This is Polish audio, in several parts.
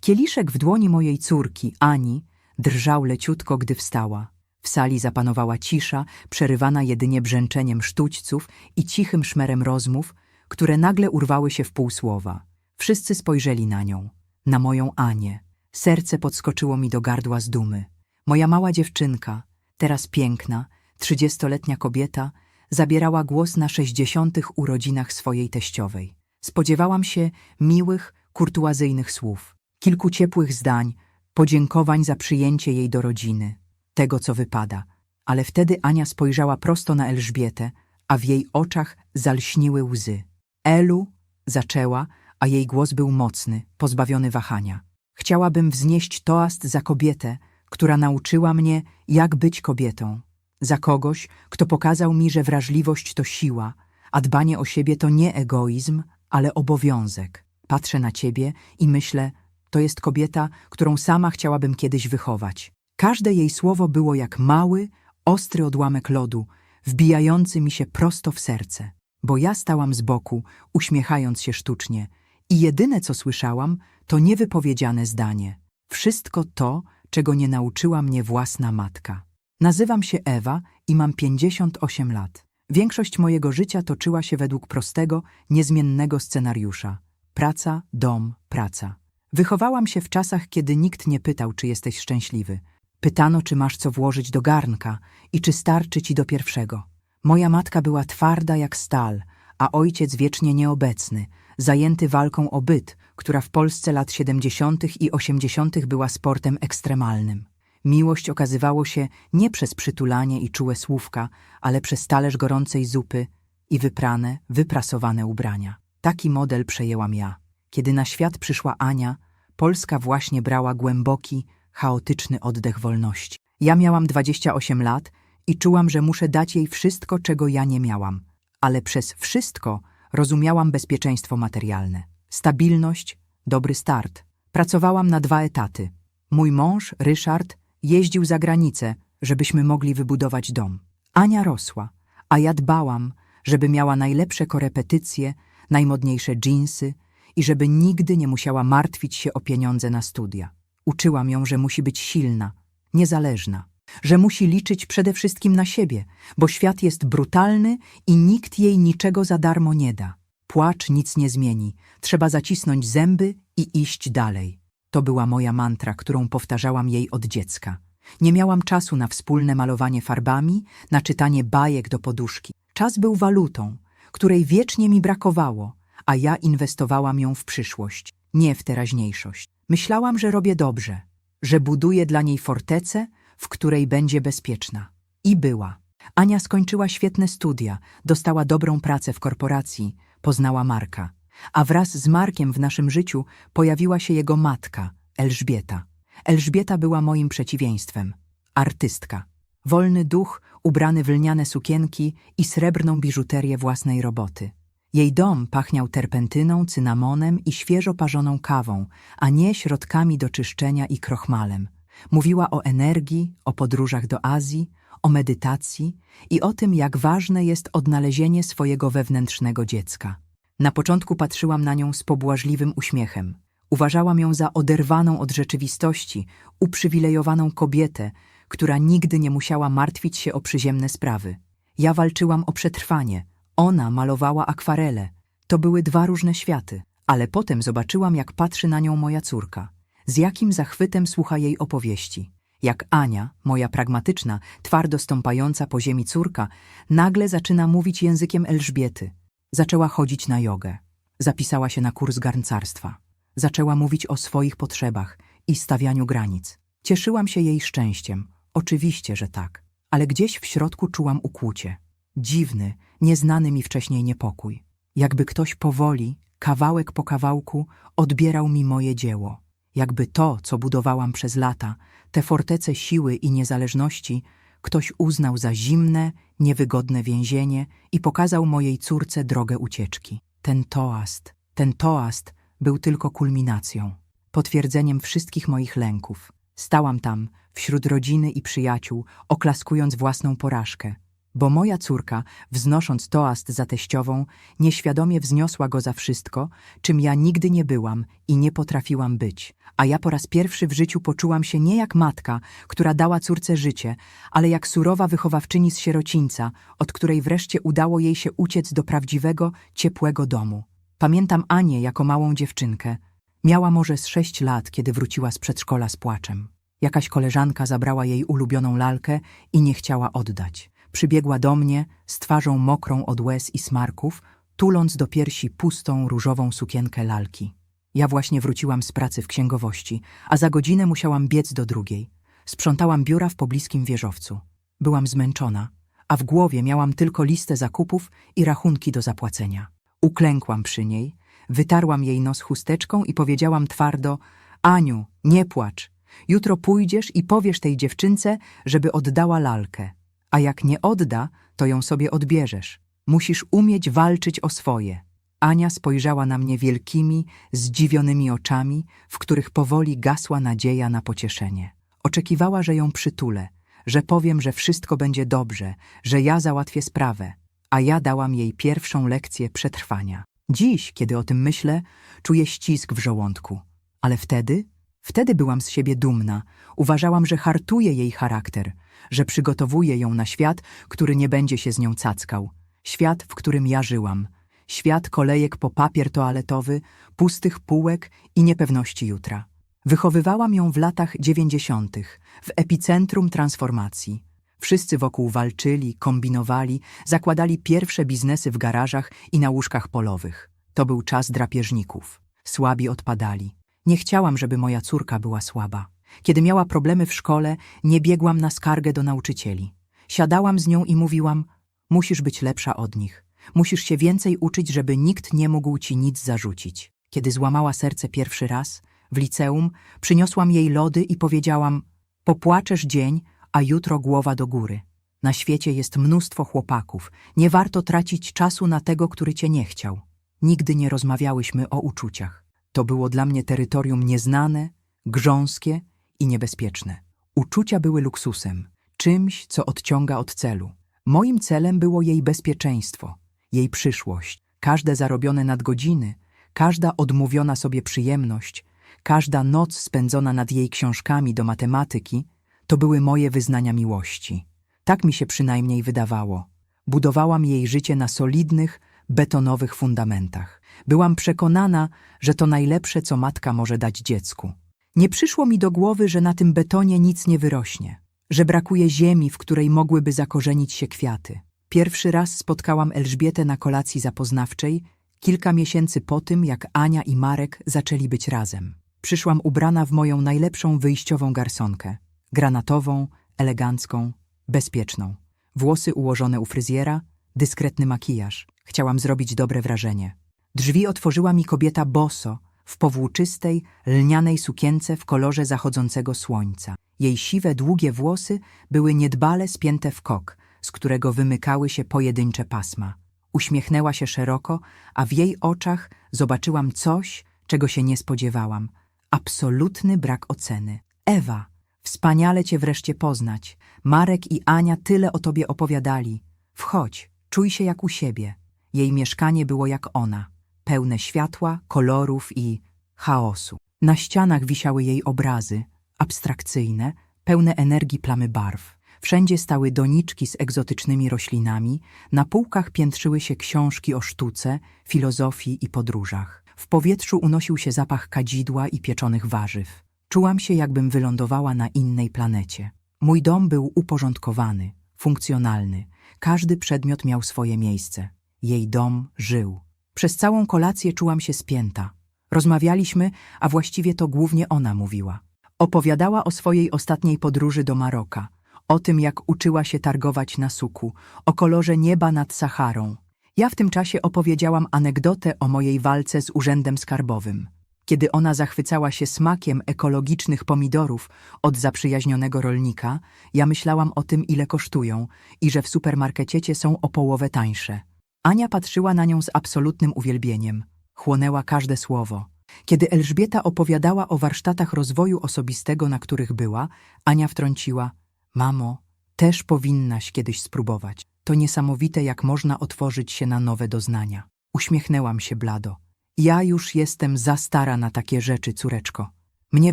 Kieliszek w dłoni mojej córki, Ani, drżał leciutko, gdy wstała. W sali zapanowała cisza, przerywana jedynie brzęczeniem sztućców i cichym szmerem rozmów, które nagle urwały się w pół słowa. Wszyscy spojrzeli na nią, na moją Anię. Serce podskoczyło mi do gardła z dumy. Moja mała dziewczynka, teraz piękna, trzydziestoletnia kobieta, zabierała głos na sześćdziesiątych urodzinach swojej teściowej. Spodziewałam się miłych, kurtuazyjnych słów, kilku ciepłych zdań, podziękowań za przyjęcie jej do rodziny, tego co wypada. Ale wtedy Ania spojrzała prosto na Elżbietę, a w jej oczach zalśniły łzy. Elu zaczęła, a jej głos był mocny, pozbawiony wahania. Chciałabym wznieść toast za kobietę, która nauczyła mnie, jak być kobietą. Za kogoś, kto pokazał mi, że wrażliwość to siła, a dbanie o siebie to nie egoizm, ale obowiązek. Patrzę na ciebie i myślę, to jest kobieta, którą sama chciałabym kiedyś wychować. Każde jej słowo było jak mały, ostry odłamek lodu, wbijający mi się prosto w serce. Bo ja stałam z boku, uśmiechając się sztucznie, i jedyne co słyszałam, to niewypowiedziane zdanie. Wszystko to, czego nie nauczyła mnie własna matka. Nazywam się Ewa i mam 58 lat. Większość mojego życia toczyła się według prostego, niezmiennego scenariusza. Praca, dom, praca. Wychowałam się w czasach, kiedy nikt nie pytał, czy jesteś szczęśliwy. Pytano, czy masz co włożyć do garnka i czy starczy ci do pierwszego. Moja matka była twarda jak stal, a ojciec wiecznie nieobecny, zajęty walką o byt, która w Polsce lat 70. i 80. była sportem ekstremalnym. Miłość okazywało się nie przez przytulanie i czułe słówka, ale przez talerz gorącej zupy i wyprane, wyprasowane ubrania. Taki model przejęłam ja. Kiedy na świat przyszła Ania, Polska właśnie brała głęboki, chaotyczny oddech wolności. Ja miałam 28 lat i czułam, że muszę dać jej wszystko, czego ja nie miałam. Ale przez wszystko rozumiałam bezpieczeństwo materialne, stabilność, dobry start. Pracowałam na dwa etaty. Mój mąż, Ryszard, jeździł za granicę, żebyśmy mogli wybudować dom. Ania rosła, a ja dbałam, żeby miała najlepsze korepetycje, najmodniejsze dżinsy i żeby nigdy nie musiała martwić się o pieniądze na studia. Uczyłam ją, że musi być silna, niezależna, że musi liczyć przede wszystkim na siebie, bo świat jest brutalny i nikt jej niczego za darmo nie da. Płacz nic nie zmieni, trzeba zacisnąć zęby i iść dalej. To była moja mantra, którą powtarzałam jej od dziecka. Nie miałam czasu na wspólne malowanie farbami, na czytanie bajek do poduszki. Czas był walutą, której wiecznie mi brakowało, a ja inwestowałam ją w przyszłość, nie w teraźniejszość. Myślałam, że robię dobrze, że buduję dla niej fortecę, w której będzie bezpieczna. I była. Ania skończyła świetne studia, dostała dobrą pracę w korporacji, poznała Marka. A wraz z Markiem w naszym życiu pojawiła się jego matka, Elżbieta. Elżbieta była moim przeciwieństwem. Artystka. Wolny duch, ubrany w lniane sukienki i srebrną biżuterię własnej roboty. Jej dom pachniał terpentyną, cynamonem i świeżo parzoną kawą, a nie środkami do czyszczenia i krochmalem. Mówiła o energii, o podróżach do Azji, o medytacji i o tym, jak ważne jest odnalezienie swojego wewnętrznego dziecka. Na początku patrzyłam na nią z pobłażliwym uśmiechem. Uważałam ją za oderwaną od rzeczywistości, uprzywilejowaną kobietę, która nigdy nie musiała martwić się o przyziemne sprawy. Ja walczyłam o przetrwanie, ona malowała akwarele. To były dwa różne światy, ale potem zobaczyłam, jak patrzy na nią moja córka. Z jakim zachwytem słucha jej opowieści. Jak Ania, moja pragmatyczna, twardo stąpająca po ziemi córka, nagle zaczyna mówić językiem Elżbiety. Zaczęła chodzić na jogę. Zapisała się na kurs garncarstwa. Zaczęła mówić o swoich potrzebach i stawianiu granic. Cieszyłam się jej szczęściem. Oczywiście, że tak. Ale gdzieś w środku czułam ukłucie. Dziwny, nieznany mi wcześniej niepokój. Jakby ktoś powoli, kawałek po kawałku, odbierał mi moje dzieło. Jakby to, co budowałam przez lata, te fortece siły i niezależności, ktoś uznał za zimne, niewygodne więzienie i pokazał mojej córce drogę ucieczki. Ten toast, ten toast był tylko kulminacją, potwierdzeniem wszystkich moich lęków. Stałam tam, wśród rodziny i przyjaciół, oklaskując własną porażkę. Bo moja córka, wznosząc toast za teściową, nieświadomie wzniosła go za wszystko, czym ja nigdy nie byłam i nie potrafiłam być. A ja po raz pierwszy w życiu poczułam się nie jak matka, która dała córce życie, ale jak surowa wychowawczyni z sierocińca, od której wreszcie udało jej się uciec do prawdziwego, ciepłego domu. Pamiętam Anię jako małą dziewczynkę. Miała może z sześć lat, kiedy wróciła z przedszkola z płaczem. Jakaś koleżanka zabrała jej ulubioną lalkę i nie chciała oddać. Przybiegła do mnie z twarzą mokrą od łez i smarków, tuląc do piersi pustą, różową sukienkę lalki. Ja właśnie wróciłam z pracy w księgowości, a za godzinę musiałam biec do drugiej. Sprzątałam biura w pobliskim wieżowcu. Byłam zmęczona, a w głowie miałam tylko listę zakupów i rachunki do zapłacenia. Uklękłam przy niej, wytarłam jej nos chusteczką i powiedziałam twardo – Aniu, nie płacz. Jutro pójdziesz i powiesz tej dziewczynce, żeby oddała lalkę. A jak nie odda, to ją sobie odbierzesz. Musisz umieć walczyć o swoje. Ania spojrzała na mnie wielkimi, zdziwionymi oczami, w których powoli gasła nadzieja na pocieszenie. Oczekiwała, że ją przytulę, że powiem, że wszystko będzie dobrze, że ja załatwię sprawę, a ja dałam jej pierwszą lekcję przetrwania. Dziś, kiedy o tym myślę, czuję ścisk w żołądku. Ale wtedy, wtedy byłam z siebie dumna. Uważałam, że hartuję jej charakter, że przygotowuję ją na świat, który nie będzie się z nią cackał. Świat, w którym ja żyłam. Świat kolejek po papier toaletowy, pustych półek i niepewności jutra. Wychowywałam ją w latach dziewięćdziesiątych, w epicentrum transformacji. Wszyscy wokół walczyli, kombinowali, zakładali pierwsze biznesy w garażach i na łóżkach polowych. To był czas drapieżników. Słabi odpadali. Nie chciałam, żeby moja córka była słaba. Kiedy miała problemy w szkole, nie biegłam na skargę do nauczycieli. Siadałam z nią i mówiłam: Musisz być lepsza od nich. Musisz się więcej uczyć, żeby nikt nie mógł ci nic zarzucić. Kiedy złamała serce pierwszy raz, w liceum, przyniosłam jej lody i powiedziałam: Popłaczesz dzień, a jutro głowa do góry. Na świecie jest mnóstwo chłopaków. Nie warto tracić czasu na tego, który cię nie chciał. Nigdy nie rozmawiałyśmy o uczuciach. To było dla mnie terytorium nieznane, grząskie i niebezpieczne. Uczucia były luksusem, czymś, co odciąga od celu. Moim celem było jej bezpieczeństwo, jej przyszłość, każde zarobione nadgodziny, każda odmówiona sobie przyjemność, każda noc spędzona nad jej książkami do matematyki to były moje wyznania miłości. Tak mi się przynajmniej wydawało. Budowałam jej życie na solidnych, betonowych fundamentach. Byłam przekonana, że to najlepsze, co matka może dać dziecku. Nie przyszło mi do głowy, że na tym betonie nic nie wyrośnie, że brakuje ziemi, w której mogłyby zakorzenić się kwiaty. Pierwszy raz spotkałam Elżbietę na kolacji zapoznawczej, kilka miesięcy po tym, jak Ania i Marek zaczęli być razem. Przyszłam ubrana w moją najlepszą wyjściową garsonkę. Granatową, elegancką, bezpieczną. Włosy ułożone u fryzjera, dyskretny makijaż. Chciałam zrobić dobre wrażenie. Drzwi otworzyła mi kobieta boso, w powłóczystej, lnianej sukience w kolorze zachodzącego słońca. Jej siwe, długie włosy były niedbale spięte w kok, z którego wymykały się pojedyncze pasma. Uśmiechnęła się szeroko, a w jej oczach zobaczyłam coś, czego się nie spodziewałam. Absolutny brak oceny. Ewa, wspaniale cię wreszcie poznać. Marek i Ania tyle o tobie opowiadali. Wchodź, czuj się jak u siebie. Jej mieszkanie było jak ona, pełne światła, kolorów i chaosu. Na ścianach wisiały jej obrazy, abstrakcyjne, pełne energii plamy barw. Wszędzie stały doniczki z egzotycznymi roślinami, na półkach piętrzyły się książki o sztuce, filozofii i podróżach. W powietrzu unosił się zapach kadzidła i pieczonych warzyw. Czułam się, jakbym wylądowała na innej planecie. Mój dom był uporządkowany, funkcjonalny. Każdy przedmiot miał swoje miejsce. Jej dom żył. Przez całą kolację czułam się spięta. Rozmawialiśmy, a właściwie to głównie ona mówiła. Opowiadała o swojej ostatniej podróży do Maroka, o tym, jak uczyła się targować na suku, o kolorze nieba nad Saharą. Ja w tym czasie opowiedziałam anegdotę o mojej walce z urzędem skarbowym. Kiedy ona zachwycała się smakiem ekologicznych pomidorów od zaprzyjaźnionego rolnika, ja myślałam o tym, ile kosztują i że w supermarkecie są o połowę tańsze. Ania patrzyła na nią z absolutnym uwielbieniem. Chłonęła każde słowo. Kiedy Elżbieta opowiadała o warsztatach rozwoju osobistego, na których była, Ania wtrąciła – Mamo, też powinnaś kiedyś spróbować. To niesamowite, jak można otworzyć się na nowe doznania. Uśmiechnęłam się blado. Ja już jestem za stara na takie rzeczy, córeczko. Mnie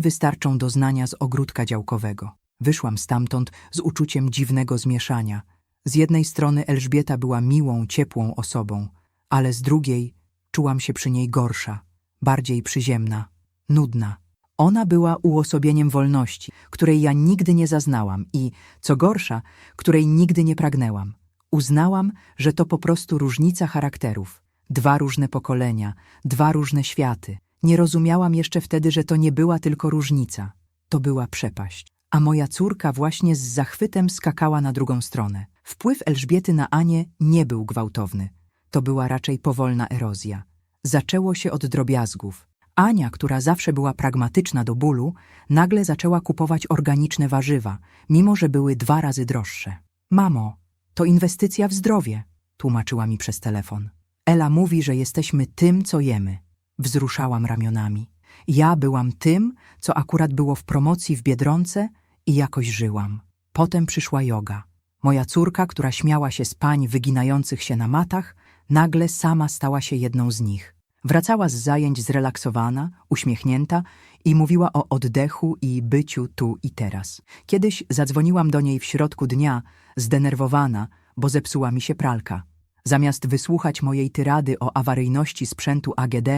wystarczą doznania z ogródka działkowego. Wyszłam stamtąd z uczuciem dziwnego zmieszania. Z jednej strony Elżbieta była miłą, ciepłą osobą, ale z drugiej czułam się przy niej gorsza, bardziej przyziemna, nudna. Ona była uosobieniem wolności, której ja nigdy nie zaznałam i, co gorsza, której nigdy nie pragnęłam. Uznałam, że to po prostu różnica charakterów. Dwa różne pokolenia, dwa różne światy. Nie rozumiałam jeszcze wtedy, że to nie była tylko różnica. To była przepaść. A moja córka właśnie z zachwytem skakała na drugą stronę. Wpływ Elżbiety na Anię nie był gwałtowny. To była raczej powolna erozja. Zaczęło się od drobiazgów. Ania, która zawsze była pragmatyczna do bólu, nagle zaczęła kupować organiczne warzywa, mimo że były dwa razy droższe. Mamo, to inwestycja w zdrowie, tłumaczyła mi przez telefon. Ela mówi, że jesteśmy tym, co jemy. Wzruszałam ramionami. Ja byłam tym, co akurat było w promocji w Biedronce i jakoś żyłam. Potem przyszła joga. Moja córka, która śmiała się z pań wyginających się na matach, nagle sama stała się jedną z nich. Wracała z zajęć zrelaksowana, uśmiechnięta i mówiła o oddechu i byciu tu i teraz. Kiedyś zadzwoniłam do niej w środku dnia, zdenerwowana, bo zepsuła mi się pralka. Zamiast wysłuchać mojej tyrady o awaryjności sprzętu AGD,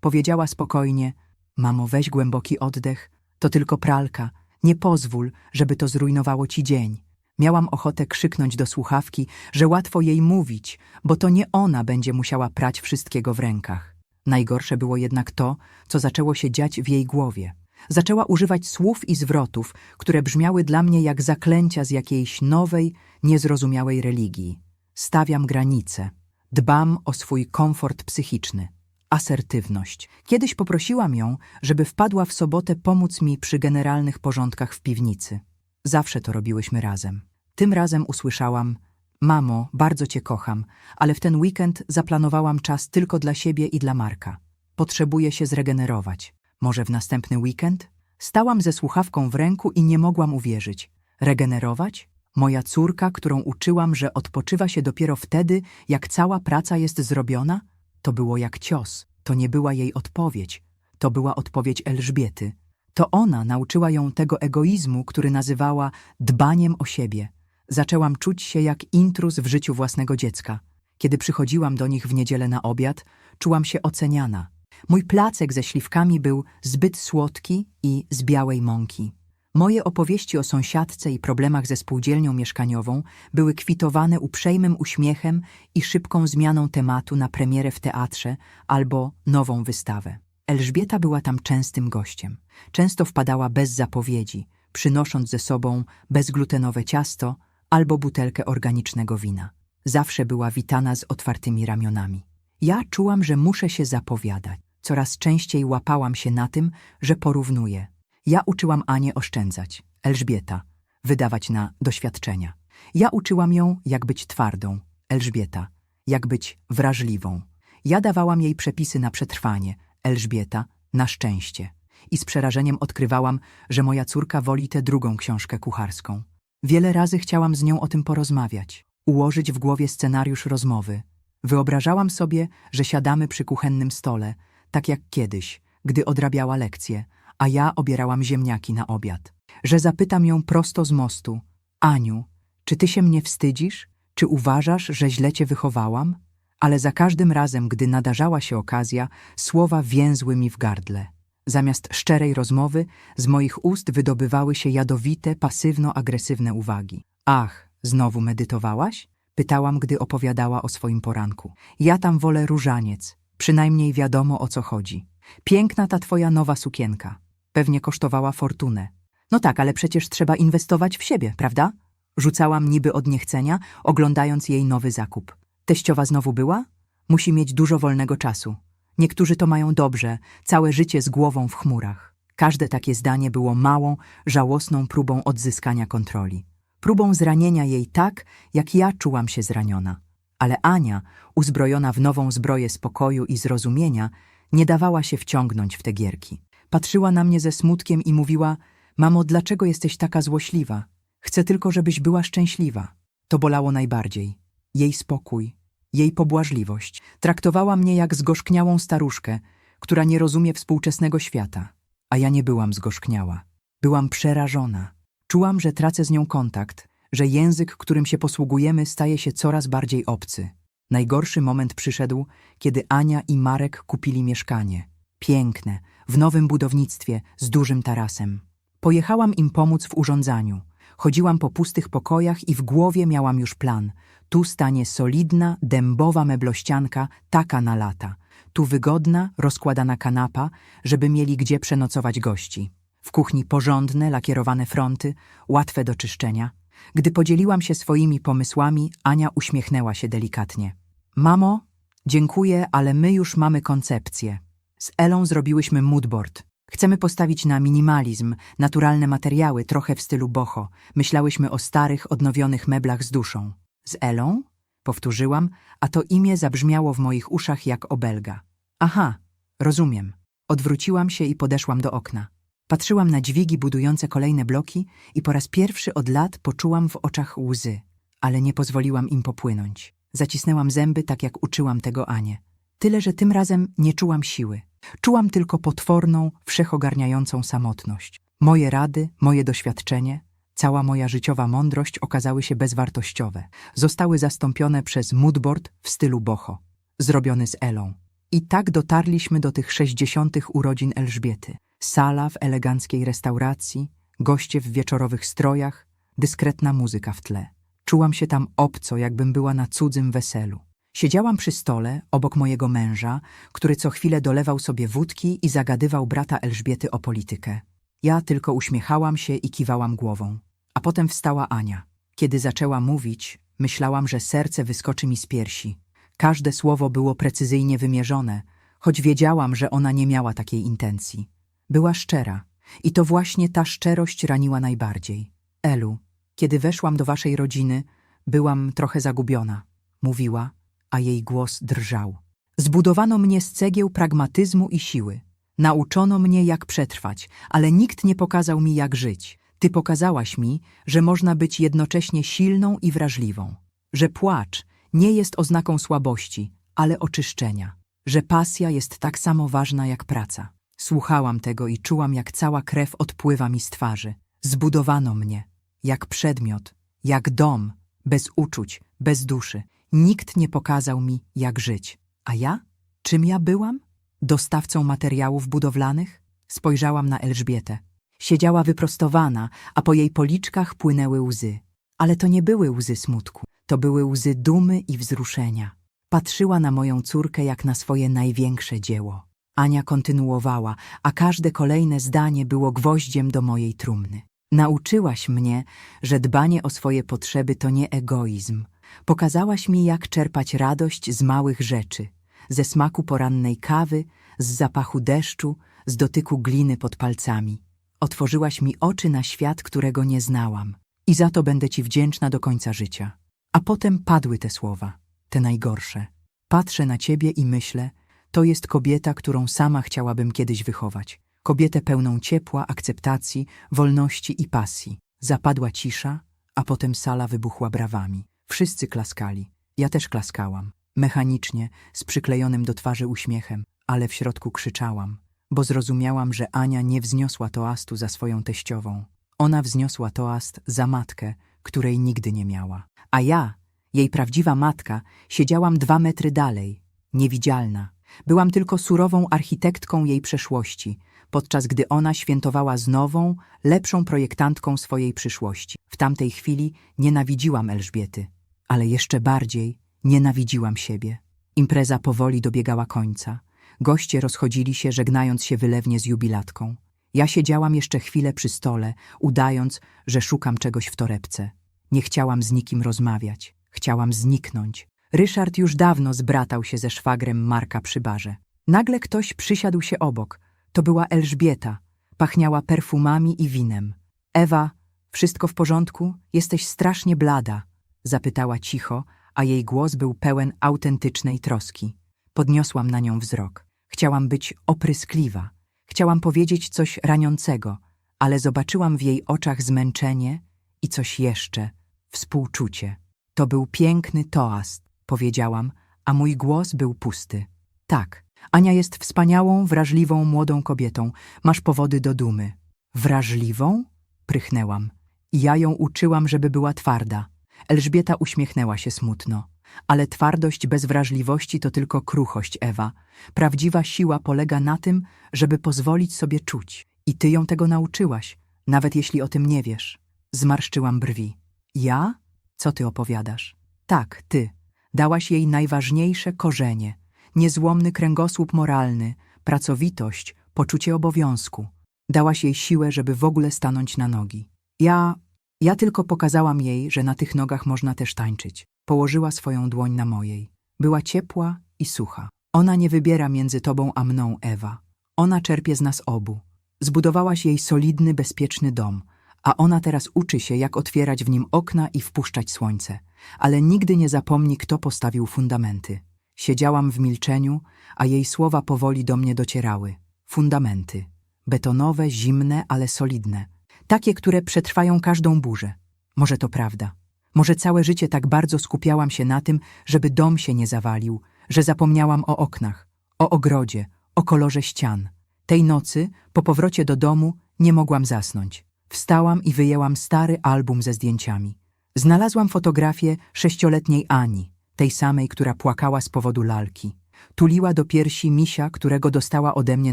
powiedziała spokojnie: Mamo, weź głęboki oddech, to tylko pralka. Nie pozwól, żeby to zrujnowało ci dzień. Miałam ochotę krzyknąć do słuchawki, że łatwo jej mówić, bo to nie ona będzie musiała prać wszystkiego w rękach. Najgorsze było jednak to, co zaczęło się dziać w jej głowie. Zaczęła używać słów i zwrotów, które brzmiały dla mnie jak zaklęcia z jakiejś nowej, niezrozumiałej religii. Stawiam granice. Dbam o swój komfort psychiczny. Asertywność. Kiedyś poprosiłam ją, żeby wpadła w sobotę pomóc mi przy generalnych porządkach w piwnicy. Zawsze to robiłyśmy razem. Tym razem usłyszałam: Mamo, bardzo cię kocham, ale w ten weekend zaplanowałam czas tylko dla siebie i dla Marka. Potrzebuję się zregenerować. Może w następny weekend? Stałam ze słuchawką w ręku i nie mogłam uwierzyć. Regenerować? Moja córka, którą uczyłam, że odpoczywa się dopiero wtedy, jak cała praca jest zrobiona? To było jak cios. To nie była jej odpowiedź. To była odpowiedź Elżbiety. To ona nauczyła ją tego egoizmu, który nazywała dbaniem o siebie. Zaczęłam czuć się jak intruz w życiu własnego dziecka. Kiedy przychodziłam do nich w niedzielę na obiad, czułam się oceniana. Mój placek ze śliwkami był zbyt słodki i z białej mąki. Moje opowieści o sąsiadce i problemach ze spółdzielnią mieszkaniową były kwitowane uprzejmym uśmiechem i szybką zmianą tematu na premierę w teatrze albo nową wystawę. Elżbieta była tam częstym gościem. Często wpadała bez zapowiedzi, przynosząc ze sobą bezglutenowe ciasto albo butelkę organicznego wina. Zawsze była witana z otwartymi ramionami. Ja czułam, że muszę się zapowiadać. Coraz częściej łapałam się na tym, że porównuję. Ja uczyłam Anię oszczędzać, Elżbieta, wydawać na doświadczenia. Ja uczyłam ją, jak być twardą, Elżbieta, jak być wrażliwą. Ja dawałam jej przepisy na przetrwanie, Elżbieta, na szczęście. I z przerażeniem odkrywałam, że moja córka woli tę drugą książkę kucharską. Wiele razy chciałam z nią o tym porozmawiać, ułożyć w głowie scenariusz rozmowy. Wyobrażałam sobie, że siadamy przy kuchennym stole, tak jak kiedyś, gdy odrabiała lekcje, a ja obierałam ziemniaki na obiad. Że zapytam ją prosto z mostu: Aniu, czy ty się mnie wstydzisz? Czy uważasz, że źle cię wychowałam? Ale za każdym razem, gdy nadarzała się okazja, słowa więzły mi w gardle. Zamiast szczerej rozmowy, z moich ust wydobywały się jadowite, pasywno-agresywne uwagi. Ach, znowu medytowałaś? Pytałam, gdy opowiadała o swoim poranku. Ja tam wolę różaniec. Przynajmniej wiadomo, o co chodzi. Piękna ta twoja nowa sukienka. Pewnie kosztowała fortunę. No tak, ale przecież trzeba inwestować w siebie, prawda? Rzucałam niby od niechcenia, oglądając jej nowy zakup. Teściowa znowu była? Musi mieć dużo wolnego czasu. Niektórzy to mają dobrze, całe życie z głową w chmurach. Każde takie zdanie było małą, żałosną próbą odzyskania kontroli. Próbą zranienia jej tak, jak ja czułam się zraniona. Ale Ania, uzbrojona w nową zbroję spokoju i zrozumienia, nie dawała się wciągnąć w te gierki. Patrzyła na mnie ze smutkiem i mówiła: Mamo, dlaczego jesteś taka złośliwa? Chcę tylko, żebyś była szczęśliwa. To bolało najbardziej. jej spokój, jej pobłażliwość. Traktowała mnie jak zgorzkniałą staruszkę, która nie rozumie współczesnego świata. A ja nie byłam zgorzkniała. Byłam przerażona. Czułam, że tracę z nią kontakt, że język, którym się posługujemy, staje się coraz bardziej obcy. Najgorszy moment przyszedł, kiedy Ania i Marek kupili mieszkanie. Piękne, w nowym budownictwie, z dużym tarasem. Pojechałam im pomóc w urządzaniu. Chodziłam po pustych pokojach i w głowie miałam już plan. Tu stanie solidna, dębowa meblościanka, taka na lata. Tu wygodna, rozkładana kanapa, żeby mieli gdzie przenocować gości. W kuchni porządne, lakierowane fronty, łatwe do czyszczenia. Gdy podzieliłam się swoimi pomysłami, Ania uśmiechnęła się delikatnie. Mamo, dziękuję, ale my już mamy koncepcję. Z Elą zrobiłyśmy moodboard. Chcemy postawić na minimalizm, naturalne materiały, trochę w stylu boho. Myślałyśmy o starych, odnowionych meblach z duszą. Z Elą? Powtórzyłam, a to imię zabrzmiało w moich uszach jak obelga. Aha, rozumiem. Odwróciłam się i podeszłam do okna. Patrzyłam na dźwigi budujące kolejne bloki i po raz pierwszy od lat poczułam w oczach łzy, ale nie pozwoliłam im popłynąć. Zacisnęłam zęby tak jak uczyłam tego Anię. Tyle, że tym razem nie czułam siły. Czułam tylko potworną, wszechogarniającą samotność. Moje rady, moje doświadczenie, cała moja życiowa mądrość okazały się bezwartościowe. Zostały zastąpione przez moodboard w stylu boho, zrobiony z Elą. I tak dotarliśmy do tych sześćdziesiątych urodzin Elżbiety. Sala w eleganckiej restauracji, goście w wieczorowych strojach, dyskretna muzyka w tle. Czułam się tam obco, jakbym była na cudzym weselu. Siedziałam przy stole, obok mojego męża, który co chwilę dolewał sobie wódki i zagadywał brata Elżbiety o politykę. Ja tylko uśmiechałam się i kiwałam głową. A potem wstała Ania. Kiedy zaczęła mówić, myślałam, że serce wyskoczy mi z piersi. Każde słowo było precyzyjnie wymierzone, choć wiedziałam, że ona nie miała takiej intencji. Była szczera i to właśnie ta szczerość raniła najbardziej. Elu, kiedy weszłam do waszej rodziny, byłam trochę zagubiona, mówiła, a jej głos drżał. Zbudowano mnie z cegieł pragmatyzmu i siły. Nauczono mnie, jak przetrwać, ale nikt nie pokazał mi, jak żyć. Ty pokazałaś mi, że można być jednocześnie silną i wrażliwą, że płacz nie jest oznaką słabości, ale oczyszczenia, że pasja jest tak samo ważna jak praca. Słuchałam tego i czułam, jak cała krew odpływa mi z twarzy. Zbudowano mnie, jak przedmiot, jak dom, bez uczuć, bez duszy. Nikt nie pokazał mi, jak żyć. A ja? Czym ja byłam? Dostawcą materiałów budowlanych? Spojrzałam na Elżbietę. Siedziała wyprostowana, a po jej policzkach płynęły łzy. Ale to nie były łzy smutku, to były łzy dumy i wzruszenia. Patrzyła na moją córkę jak na swoje największe dzieło. Ania kontynuowała, a każde kolejne zdanie było gwoździem do mojej trumny. Nauczyłaś mnie, że dbanie o swoje potrzeby to nie egoizm. Pokazałaś mi, jak czerpać radość z małych rzeczy, ze smaku porannej kawy, z zapachu deszczu, z dotyku gliny pod palcami. Otworzyłaś mi oczy na świat, którego nie znałam. I za to będę ci wdzięczna do końca życia. A potem padły te słowa, te najgorsze. Patrzę na ciebie i myślę, to jest kobieta, którą sama chciałabym kiedyś wychować. Kobietę pełną ciepła, akceptacji, wolności i pasji. Zapadła cisza, a potem sala wybuchła brawami. Wszyscy klaskali. Ja też klaskałam. Mechanicznie, z przyklejonym do twarzy uśmiechem, ale w środku krzyczałam, bo zrozumiałam, że Ania nie wzniosła toastu za swoją teściową. Ona wzniosła toast za matkę, której nigdy nie miała. A ja, jej prawdziwa matka, siedziałam dwa metry dalej, niewidzialna. Byłam tylko surową architektką jej przeszłości, podczas gdy ona świętowała z nową, lepszą projektantką swojej przyszłości. W tamtej chwili nienawidziłam Elżbiety, ale jeszcze bardziej nienawidziłam siebie. Impreza powoli dobiegała końca. Goście rozchodzili się, żegnając się wylewnie z jubilatką. Ja siedziałam jeszcze chwilę przy stole, udając, że szukam czegoś w torebce. Nie chciałam z nikim rozmawiać. Chciałam zniknąć. Ryszard już dawno zbratał się ze szwagrem Marka przy barze. Nagle ktoś przysiadł się obok. To była Elżbieta. Pachniała perfumami i winem. Ewa, wszystko w porządku? Jesteś strasznie blada. Zapytała cicho, a jej głos był pełen autentycznej troski. Podniosłam na nią wzrok. Chciałam być opryskliwa. Chciałam powiedzieć coś raniącego, ale zobaczyłam w jej oczach zmęczenie i coś jeszcze współczucie. To był piękny toast, powiedziałam, a mój głos był pusty. Tak, Ania jest wspaniałą, wrażliwą młodą kobietą. Masz powody do dumy. Wrażliwą? Prychnęłam. Ja ją uczyłam, żeby była twarda. Elżbieta uśmiechnęła się smutno. Ale twardość bez wrażliwości to tylko kruchość, Ewa. Prawdziwa siła polega na tym, żeby pozwolić sobie czuć. I ty ją tego nauczyłaś, nawet jeśli o tym nie wiesz. Zmarszczyłam brwi. Ja? Co ty opowiadasz? Tak, ty. Dałaś jej najważniejsze korzenie. Niezłomny kręgosłup moralny, pracowitość, poczucie obowiązku. Dałaś jej siłę, żeby w ogóle stanąć na nogi. Ja... ja tylko pokazałam jej, że na tych nogach można też tańczyć. Położyła swoją dłoń na mojej. Była ciepła i sucha. Ona nie wybiera między tobą a mną, Ewa. Ona czerpie z nas obu. Zbudowałaś jej solidny, bezpieczny dom, a ona teraz uczy się, jak otwierać w nim okna i wpuszczać słońce. Ale nigdy nie zapomni, kto postawił fundamenty. Siedziałam w milczeniu, a jej słowa powoli do mnie docierały. Fundamenty. Betonowe, zimne, ale solidne. Takie, które przetrwają każdą burzę. Może to prawda. Może całe życie tak bardzo skupiałam się na tym, żeby dom się nie zawalił, że zapomniałam o oknach, o ogrodzie, o kolorze ścian. Tej nocy, po powrocie do domu, nie mogłam zasnąć. Wstałam i wyjęłam stary album ze zdjęciami. Znalazłam fotografię sześcioletniej Ani, tej samej, która płakała z powodu lalki. Tuliła do piersi misia, którego dostała ode mnie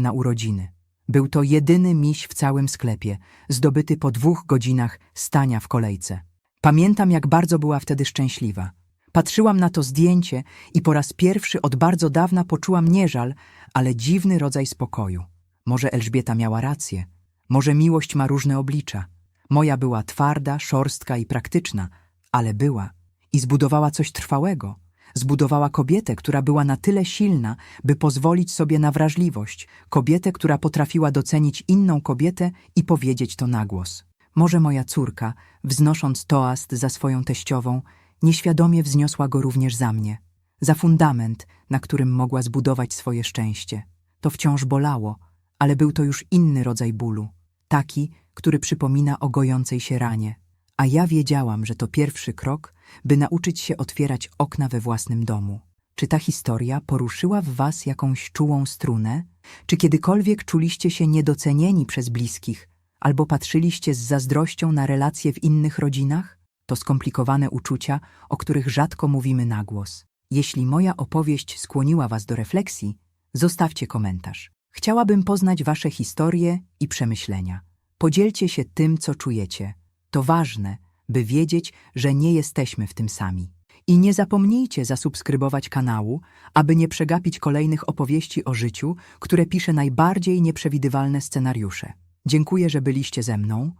na urodziny. Był to jedyny miś w całym sklepie, zdobyty po dwóch godzinach stania w kolejce. Pamiętam, jak bardzo była wtedy szczęśliwa. Patrzyłam na to zdjęcie i po raz pierwszy od bardzo dawna poczułam nie żal, ale dziwny rodzaj spokoju. Może Elżbieta miała rację. Może miłość ma różne oblicza. Moja była twarda, szorstka i praktyczna, ale była i zbudowała coś trwałego. Zbudowała kobietę, która była na tyle silna, by pozwolić sobie na wrażliwość, kobietę, która potrafiła docenić inną kobietę i powiedzieć to na głos. Może moja córka, wznosząc toast za swoją teściową, nieświadomie wzniosła go również za mnie, za fundament, na którym mogła zbudować swoje szczęście. To wciąż bolało, ale był to już inny rodzaj bólu, taki, który przypomina o gojącej się ranie. A ja wiedziałam, że to pierwszy krok, by nauczyć się otwierać okna we własnym domu. Czy ta historia poruszyła w was jakąś czułą strunę? Czy kiedykolwiek czuliście się niedocenieni przez bliskich, albo patrzyliście z zazdrością na relacje w innych rodzinach? To skomplikowane uczucia, o których rzadko mówimy na głos. Jeśli moja opowieść skłoniła was do refleksji, zostawcie komentarz. Chciałabym poznać wasze historie i przemyślenia. Podzielcie się tym, co czujecie. To ważne, by wiedzieć, że nie jesteśmy w tym sami. I nie zapomnijcie zasubskrybować kanału, aby nie przegapić kolejnych opowieści o życiu, które pisze najbardziej nieprzewidywalne scenariusze. Dziękuję, że byliście ze mną.